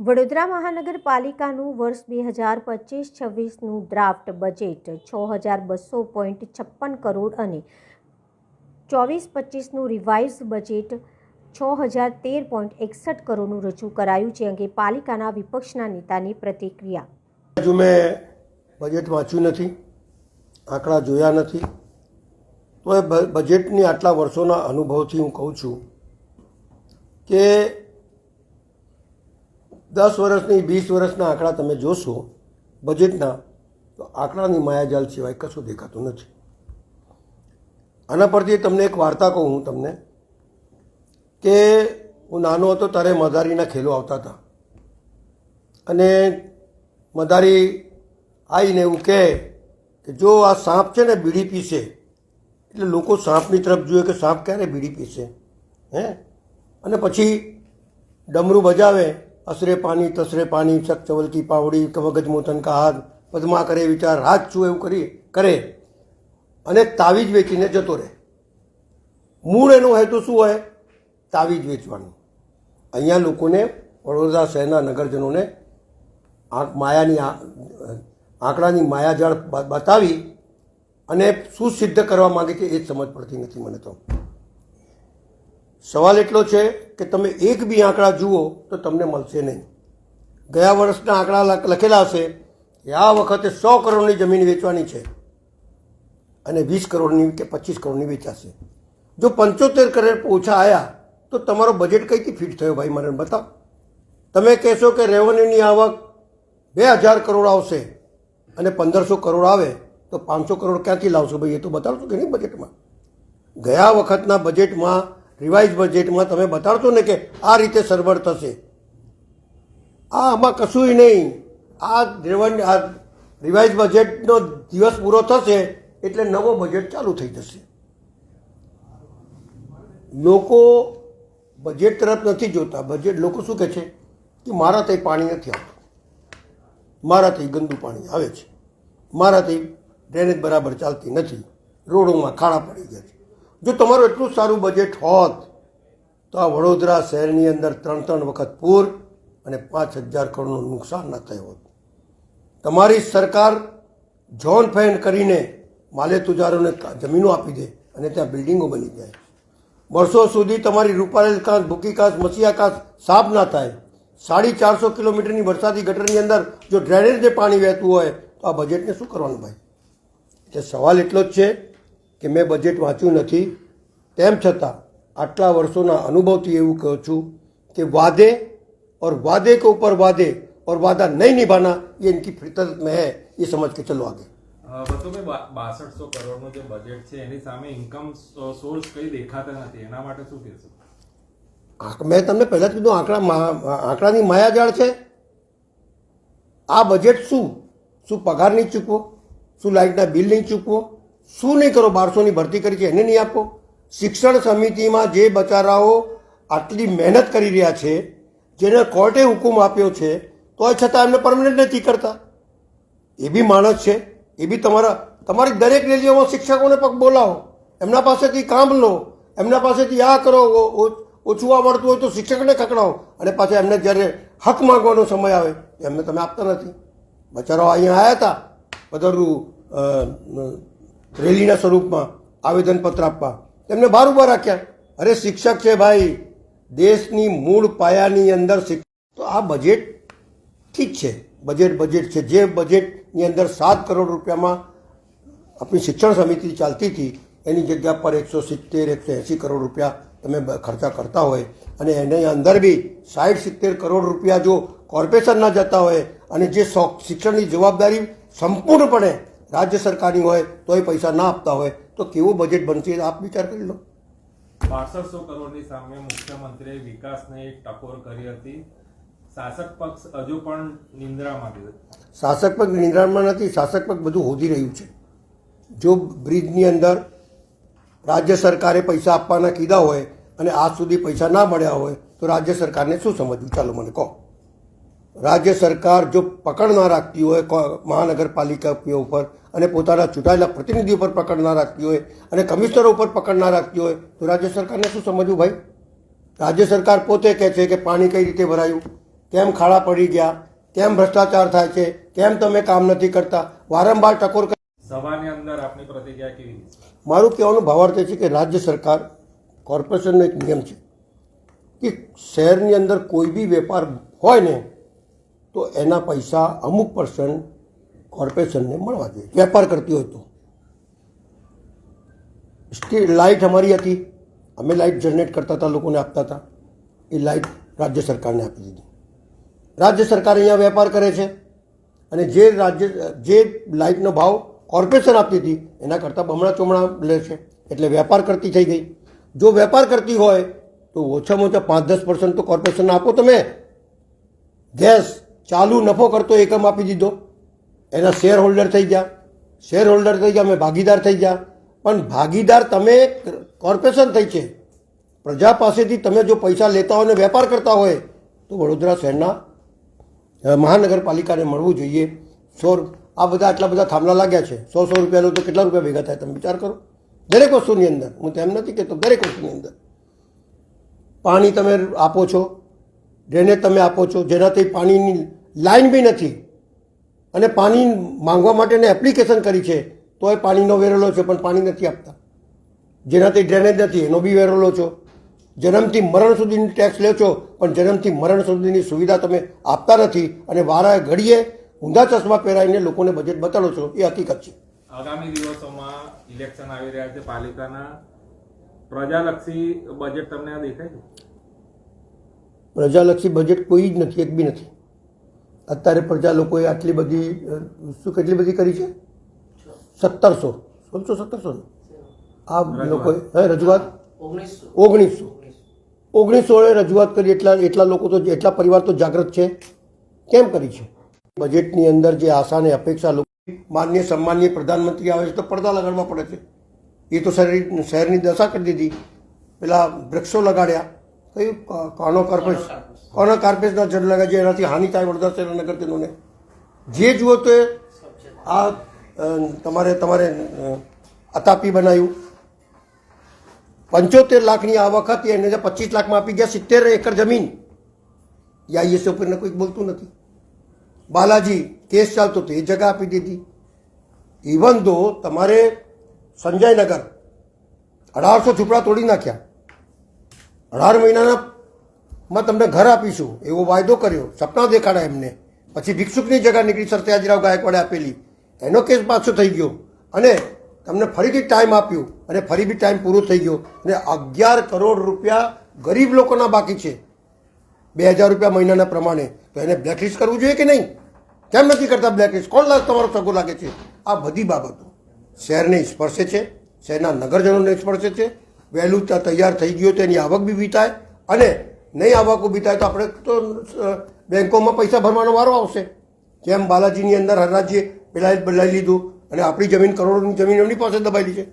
વડોદરા મહાનગરપાલિકાનું વર્ષ બે હજાર પચીસ છવ્વીસનું ડ્રાફ્ટ બજેટ છ હજાર બસો પોઈન્ટ છપ્પન કરોડ અને ચોવીસ પચીસનું રિવાઇઝ બજેટ છ હજાર તેર પોઈન્ટ એકસઠ કરોડનું રજૂ કરાયું છે અંગે પાલિકાના વિપક્ષના નેતાની પ્રતિક્રિયા. હજુ મેં બજેટ વાંચ્યું નથી, આંકડા જોયા નથી. તો એ બજેટની આટલા વર્ષોના અનુભવથી હું કહું છું કે દસ વર્ષની, વીસ વર્ષના આંકડા તમે જોશો બજેટના તો આંકડાની માયાજાલ સિવાય કશું દેખાતું નથી. આના પરથી તમને એક વાર્તા કહું હું તમને, કે હું નાનો હતો ત્યારે મદારીના ખેલો આવતા હતા. અને મદારી આવીને એવું કહે કે જો આ સાપ છે ને બીડી પીશે એટલે લોકો સાપની તરફ જુએ કે સાપ ક્યારે બીડી પીશે હે? અને પછી ડમરું બજાવે અસરે પાણી, તસરે પાણી ચક ચવલકી પાવડી, કવગજ મોતન કા હાથ પદ્મા કરે વિચાર, રાત છું એવું કરી કરે. અને તાવીજ વેચીને જતો રહે. મૂળ એનો હેતુ શું હોય? તાવીજ વેચવાનું. અહીંયા લોકોને વડોદરા શહેરના નગરજનોને આંક માયાની આંકડાની માયાજાળ બતાવી અને શું સિદ્ધ કરવા માંગે છે એ જ સમજ પડતી નથી મને તો. સવાલ એટલો છે કે તમે એક બી આંકડા જુઓ તો તમને મળશે નહીં. ગયા વર્ષના આંકડા લખ- લખેલા હશે કે આ વખતે સો કરોડની જમીન વેચવાની છે અને વીસ કરોડની કે પચીસ કરોડની વેચાશે. જો પંચોતેર કરોડ ઓછા આવ્યા તો તમારો બજેટ કઈથી ફિટ થયો ભાઈ મને બતાવ. તમે કહેશો કે રેવન્યુની આવક બે હજાર કરોડ આવશે અને પંદરસો કરોડ આવે તો પાંચસો કરોડ ક્યાંથી લાવશો ભાઈ એ તો બતાવશો કે નહીં બજેટમાં ગયા વખતના બજેટમાં રિવાઇઝ બજેટમાં તમે બતાડશો ને કે આ રીતે સરભર થશે. આ આમાં કશુંય નહીં. આ રેવન્યુ આ રિવાઇઝ બજેટનો દિવસ પૂરો થશે એટલે નવો બજેટ ચાલુ થઈ જશે. લોકો બજેટ તરફ નથી જોતા. બજેટ લોકો શું કહે છે? કે મારા ત્યાં પાણી નથી આવતું. મારાથી ગંદુ પાણી આવે છે. મારાથી ડ્રેનેજ બરાબર ચાલતી નથી. રોડોમાં ખાડા પડી ગયા છે. જો તમારું એટલું સારું બજેટ હોત, તો આ વડોદરા શહેરની અંદર ત્રણ ત્રણ વખત પૂર અને પાંચ હજાર કરોડનું નુકસાન ન થયું હોત. તમારી સરકાર જોન ફેન કરીને માલે તુજારોને જમીનો આપી દે અને ત્યાં બિલ્ડિંગો બની જાય. વર્ષો સુધી તમારી રૂપારેલ કાંસ ભૂકી કાંસ મસીયા કાંસ સાફ ના થાય. સાડી ચારસો કિલોમીટરની વરસાદી ગટરની અંદર જો ડ્રેનેજ પાણી વહેતું હોય, તો આ બજેટને શું કરવાનું ભાઈ? એટલે સવાલ એટલો જ છે કે મેં બજેટ વાંચ્યું નથી તેમ છતાં આટલા વર્ષોના અનુભવથી એવું કહું છું કે વાદે और वादे के ऊपर वादे और वादा नहीं निभाना ये इनकी फितरत में है ये समझ के चलो आगे બસુભાઈ બાસઠસો કરોડનું જે બજેટ છે એની સામે ઇન્કમ સોર્સ કઈ દેખાતા નથી એના માટે શું કહેશો આંક- મેં તમને પહેલાં જ કીધું આંકડા મા- આંકડાની માયાજાળ છે આ બજેટ શું શું પગાર નહીં ચૂકવો શું લાઇટના બિલ નહીં ચૂકવો શું નહીં કરો? બારસોની ભરતી કરી છે, એને નહીં આપો? શિક્ષણ સમિતિમાં જે બચારાઓ આટલી મહેનત કરી રહ્યા છે, જેને કોર્ટે હુકુમ આપ્યો છે તો છતાં એમને પરમનન્ટ નથી કરતા. એ બી માણસ છે. એ બી તમારા, તમારી દરેક રેલીઓમાં શિક્ષકોને પગ બોલાવો. એમના પાસેથી કામ લો. એમના પાસેથી આ કરો. ઓછું આવડતું હોય તો શિક્ષકને ખકડાવો. અને પાછા એમને જ્યારે હક માંગવાનો સમય આવે, એમને તમે આપતા નથી. બચારો અહીંયા આવ્યા હતા. બધું રેલીના સ્વરૂપમાં આવેદનપત્ર આપવા. તેમને બહાર ઊભા રાખ્યા. અરે શિક્ષક છે ભાઈ, દેશની મૂળ પાયાની અંદર તો આ બજેટ ઠીક છે. બજેટ બજેટ છે. જે બજેટની અંદર સાત કરોડ રૂપિયામાં આપણી શિક્ષણ સમિતિ ચાલતી હતી, એની જગ્યા પર એકસો સિત્તેર, એકસો એંસી કરોડ રૂપિયા તમે ખર્ચા કરતા હોય અને એની અંદર બી સાઠ સિત્તેર કરોડ રૂપિયા જો કોર્પોરેશનના જતા હોય અને જે શિક્ષણની જવાબદારી સંપૂર્ણપણે રાજ્ય સરકારની હોય તોય પૈસા ના આપતા હોય તો કેવું બજેટ બનશે એ આપ વિચાર કરી લો. બાસઠસો કરોડની સામે મુખ્યમંત્રીએ વિકાસને એક ટકોર કરી હતી. શાસક પક્ષ હજુ પણ નિંદ્રામાં છે. શાસક પક્ષ નિંદ્રામાં નથી શાસક પક્ષ બધું હોદી રહ્યું છે. જો બ્રિજની અંદર રાજ્ય સરકારે પૈસા આપવાના કીધા હોય અને આજ સુધી પૈસા ના મળ્યા હોય તો રાજ્ય સરકારને શું સમજવું? ચાલો મને કહો. રાજ્ય સરકાર જો પકડ ના રાખતી હોય કો- મહાનગરપાલિકા ઉપર અને પોતાના ચૂંટાયેલા પ્રતિનિધિ ઉપર પકડ ના રાખતી હોય અને કમિશનરો ઉપર પકડ ના રાખતી હોય તો રાજ્ય સરકારને શું સમજવું ભાઈ? રાજ્ય સરકાર પોતે કહે છે કે પાણી કઈ રીતે ભરાયું? કેમ ખાડા પડી ગયા? કેમ ભ્રષ્ટાચાર થાય છે? કેમ તમે કામ નથી કરતા? વારંવાર ટકોર કરી સભાની અંદર આપની પ્રતિક્રિયા કેવી મારું કહેવાનું ભાવાર્થ છે કે રાજ્ય સરકાર કોર્પોરેશનનો એક નિયમ છે કે શહેરની અંદર કોઈ બી વેપાર હોય ને તો એના પૈસા અમુક પર્સન્ટ કોર્પોરેશનને મળવા જોઈએ. વેપાર કરતી હોય તો. સ્ટીલ લાઇટ અમારી હતી. અમે લાઇટ જનરેટ કરતા હતા, લોકોને આપતા હતા. એ લાઇટ રાજ્ય સરકારને આપી દીધી. રાજ્ય સરકાર અહીંયા વેપાર કરે છે અને જે રાજ્ય, જે લાઇટનો ભાવ કોર્પોરેશન આપતી હતી, એના કરતાં બમણા ચોમણા લે છે. એટલે વેપાર કરતી થઈ ગઈ. જો વેપાર કરતી હોય, તો ઓછામાં ઓછા પાંચ દસ પર્સન્ટ તો કોર્પોરેશનને આપો તમે. ગેસ ચાલુ નફો કરતો એકમ આપી દીધો. એના શેર હોલ્ડર થઈ ગયા. શેર હોલ્ડર થઈ ગયા, અમે ભાગીદાર થઈ ગયા. પણ ભાગીદાર તમે કોર્પોરેશન થઈ છે. પ્રજા પાસેથી તમે જો પૈસા લેતા હોય અને વેપાર કરતા હોય, તો વડોદરા શહેરના મહાનગરપાલિકાને મળવું જોઈએ. સો આ બધા આટલા બધા થાંભલા લાગ્યા છે. સો સો રૂપિયાનું તો કેટલા રૂપિયા ભેગા થાય, તમે વિચાર કરો. દરેક વસ્તુની અંદર, હું તેમ નથી કહેતો, દરેક વસ્તુની અંદર. પાણી તમે આપો છો, ડ્રેનેજ તમે આપો છો, જેનાથી પાણીની લાઈન બી નથી. અને પાણી માંગવા માટેને એપ્લિકેશન કરી છે તોય પાણીનો વેરેલો છે પણ પાણી નથી આપતા. જેનાથી ડ્રેનેજ નથી એનો બી વેરેલો છો. જન્મથી મરણ સુધીની ટેક્સ લે છો પણ જન્મથી મરણ સુધીની સુવિધા તમે આપતા નથી અને વારા ઘડીએ ઊંધા ચશ્મા પહેરાવીને લોકોને બજેટ બતાડો છો એ હકીકત છે. આગામી દિવસોમાં ઇલેક્શન આવી રહ્યા છે પાલિકાના પ્રજાલક્ષી બજેટ તમને દેખાય છે? પ્રજાલક્ષી બજેટ કોઈ જ નથી એક બી નથી. અત્યારે પ્રજા લોકોએ આટલી બધી શું કેટલી બધી કરી છે? સત્તરસો. સોળસો સત્તરસો? આ લોકોએ હે રજૂઆત? ઓગણીસો. ઓગણીસોએ રજૂઆત કરી એટલા એટલા લોકો તો એટલા પરિવાર તો જાગૃત છે. કેમ કરી છે? બજેટની અંદર જે આશા અને અપેક્ષા લોકો માન્ય સન્માનીય પ્રધાનમંત્રી આવે છે તો પડદા લગાડવા પડે છે. એ તો શહેર શહેરની દશા કરી દીધી. પેલા વૃક્ષો લગાડ્યા. કયું કોનો કાર્પેટ કોનો કાર્પેટના જડ લગાડ્યા છે એનાથી હાનિ થાય વડોદરા શહેરના નગરજનોને જે જુઓ તો એ આ અ, તમારે તમારે અ, અતાપી બનાવ્યું પંચોતેર લાખની આવક હતી એને પચીસ લાખમાં આપી ગયા સિત્તેર એકર જમીન યા એ ઉપરને કોઈ બોલતું નથી બાલાજી કેસ ચાલતો હતો એ જગા આપી દીધી ઇવન દો તમારે સંજયનગર અઢારસો ઝૂંપડા તોડી નાખ્યા અઢાર મહિનાના માં તમને ઘર આપીશું. એવો વાયદો કર્યો. સપના દેખાડા એમને. પછી ભિક્ષુકની જગા નીકળી સરત્યાજીરાવ ગાયકવાડે આપેલી. એનો કેસ પાછો થઈ ગયો. અને તમને ફરીથી ટાઈમ આપ્યો. અને ફરી બી ટાઈમ પૂરો થઈ ગયો. અને અગિયાર કરોડ રૂપિયા ગરીબ લોકોના બાકી છે. બે હજાર રૂપિયા મહિનાના પ્રમાણે. તો એને બ્લેકલિસ્ટ કરવું જોઈએ કે નહીં? કેમ નથી કરતા બ્લેકલિસ્ટ કોણ લાગ તમારો સગો લાગે છે? આ બધી બાબતો. શહેરને સ્પર્શે છે. શહેરના નગરજનોને સ્પર્શે છે. વહેલું ત્યાં તૈયાર થઈ ગયું તેની આવક બી વીતાય. અને નહીં આવક ઊભી થાય તો આપણે તો બેંકોમાં પૈસા ભરવાનો વારો આવશે. જેમ બાલાજીની અંદર હરરાજીએ પેલા બદલાઈ લીધું અને આપણી જમીન કરોડોની જમીન એમની પાસે દબાયેલી છે.